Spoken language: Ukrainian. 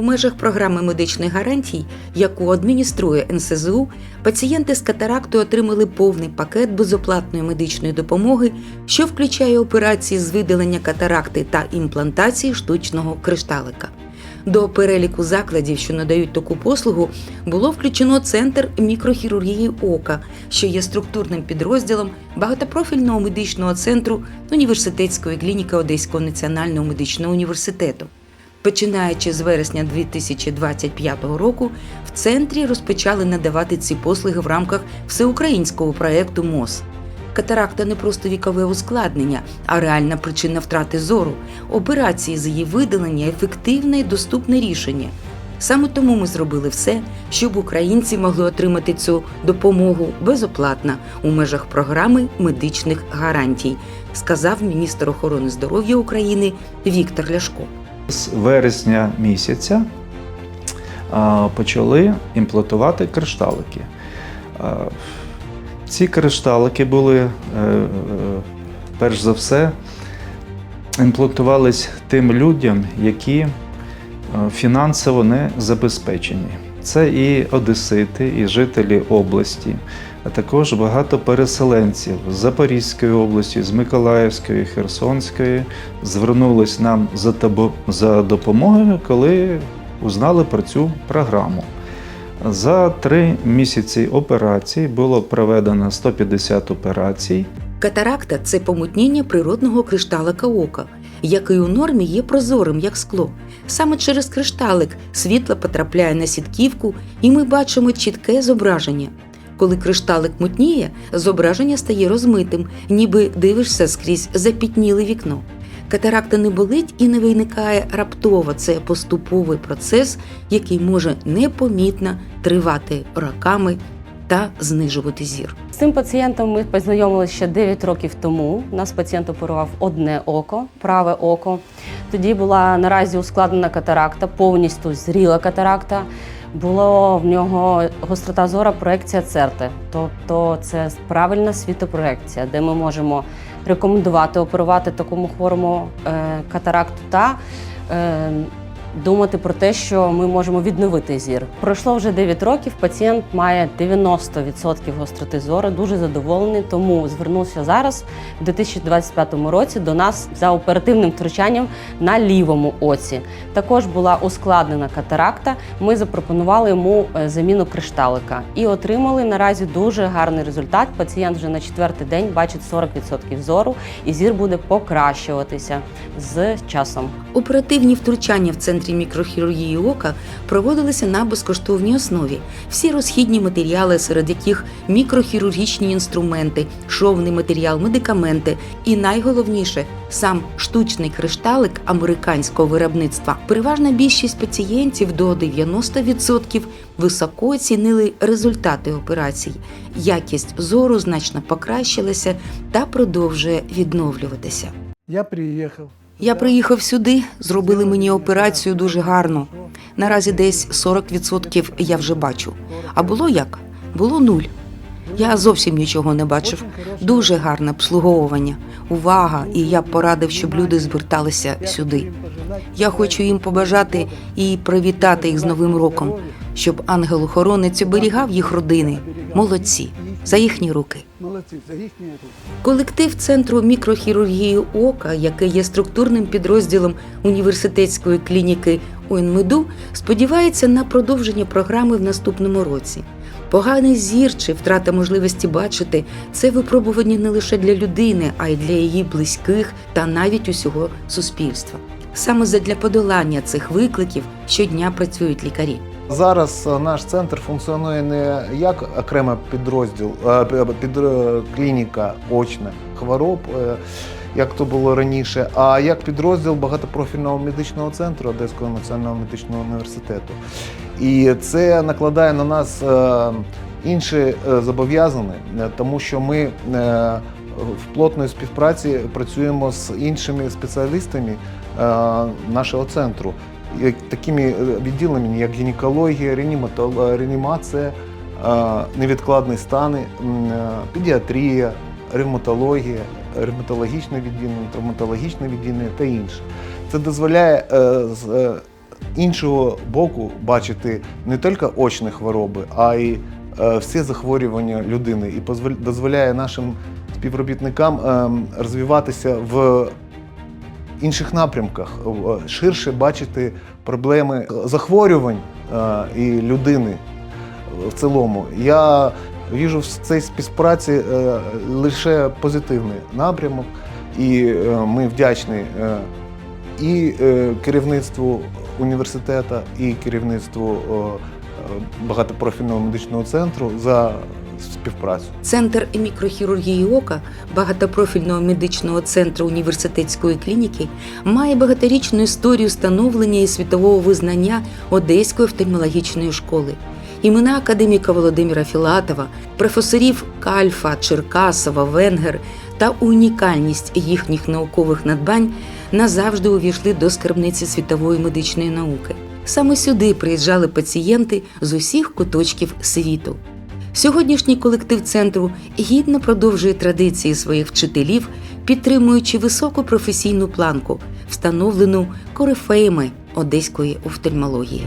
У межах програми медичних гарантій, яку адмініструє НСЗУ, пацієнти з катарактою отримали повний пакет безоплатної медичної допомоги, що включає операції з видалення катаракти та імплантації штучного кришталика. До переліку закладів, що надають таку послугу, було включено центр мікрохірургії ока, що є структурним підрозділом багатопрофільного медичного центру університетської клініки Одеського національного медичного університету. Починаючи з вересня 2025 року, в центрі розпочали надавати ці послуги в рамках всеукраїнського проєкту МОЗ. Катаракта не просто вікове ускладнення, а реальна причина втрати зору. Операції з її видалення ефективне і доступне рішення. Саме тому ми зробили все, щоб українці могли отримати цю допомогу безоплатно у межах програми медичних гарантій, сказав міністр охорони здоров'я України Віктор Ляшко. З вересня місяця почали імплантувати кришталики. Ці кришталики були, е, перш за все, імплантувались тим людям, які е, фінансово не забезпечені. Це і одесити, і жителі області, а також багато переселенців з Запорізької області, з Миколаївської, Херсонської звернулись нам за табо- за допомогою, коли узнали про цю програму. За три місяці операцій було проведено 150 операцій. Катаракта це помутніння природного кришталика ока, який у нормі є прозорим, як скло. Саме через кришталик світло потрапляє на сітківку, і ми бачимо чітке зображення. Коли кришталик мутніє, зображення стає розмитим, ніби дивишся скрізь запітніле вікно. Катаракта не болить і не виникає раптово. Це поступовий процес, який може непомітно тривати роками та знижувати зір. З цим пацієнтом ми познайомилися ще 9 років тому. Нас пацієнт оперував одне око, праве око. Тоді була наразі ускладнена катаракта, повністю зріла катаракта. Було в нього гострота зора проекція церти, тобто це правильна світопроекція, де ми можемо рекомендувати оперувати такому хворому е, катаракту та е, думати про те, що ми можемо відновити зір. Пройшло вже 9 років. Пацієнт має 90% гостроти зору, дуже задоволений, тому звернувся зараз, в 2025 році, до нас за оперативним втручанням на лівому оці. Також була ускладнена катаракта. Ми запропонували йому е, заміну кришталика і отримали наразі дуже гарний результат. Пацієнт вже на четвертий день бачить 40% зору, і зір буде покращуватися з часом. Оперативні втручання в центрі мікрохірургії ока проводилися на безкоштовній основі. Всі розхідні матеріали, серед яких мікрохірургічні інструменти, шовний матеріал, медикаменти і найголовніше сам штучний кришталик американського виробництва. Переважна більшість пацієнтів до 90% високо оцінили результати операцій. Якість зору значно покращилася та продовжує відновлюватися. Я приїхав. Я приїхав сюди, зробили мені операцію дуже гарно. Наразі десь 40% я вже бачу. А було як? Було нуль. Я зовсім нічого не бачив. Дуже гарне обслуговування, увага, і я порадив, щоб люди зверталися сюди. Я хочу їм побажати і привітати їх з Новим роком, щоб ангел-охоронець оберігав їх родини. Молодці за їхні руки. Молодці, руки. Колектив Центру мікрохірургії ока, який є структурним підрозділом університетської клініки УНМЕДУ, сподівається на продовження програми в наступному році. Поганий зір чи втрата можливості бачити це випробування не лише для людини, а й для її близьких та навіть усього суспільства. Саме задля подолання цих викликів щодня працюють лікарі. Зараз е, наш центр функціонує не як окремий підрозділ, е, під е, клініка очних хвороб, як то було раніше, а як підрозділ багатопрофільного медичного центру Одеського національного медичного університету. І це накладає на нас інші зобов'язання, тому що ми в плотної співпраці працюємо з іншими спеціалістами нашого центру такими е, відділеннями, як гінекологія, реанімація, е, невідкладні стани, е, педіатрія, ревматологія, ревматологічне відділення, травматологічне відділення та інше. Це дозволяє е, з- е, іншого боку бачити не тільки очні хвороби, а й е, всі захворювання людини і дозволяє нашим співробітникам ем, розвиватися в інших напрямках, ширше бачити проблеми захворювань е, і людини в цілому. Я віжу в цій співпраці е, лише позитивний напрямок, і е, ми вдячні е, і е, керівництву університету, і керівництву е, е, багатопрофільного медичного центру за співпрацю. Центр мікрохірургії ока багатопрофільного медичного центру університетської клініки має багаторічну історію становлення і світового визнання Одеської офтальмологічної школи. Імена академіка Володимира Філатова, професорів Кальфа, Черкасова, Венгер та унікальність їхніх наукових надбань назавжди увійшли до скарбниці світової медичної науки. Саме сюди приїжджали пацієнти з усіх куточків світу. Сьогоднішній колектив центру гідно продовжує традиції своїх вчителів, підтримуючи високу професійну планку, встановлену корифеями одеської офтальмології.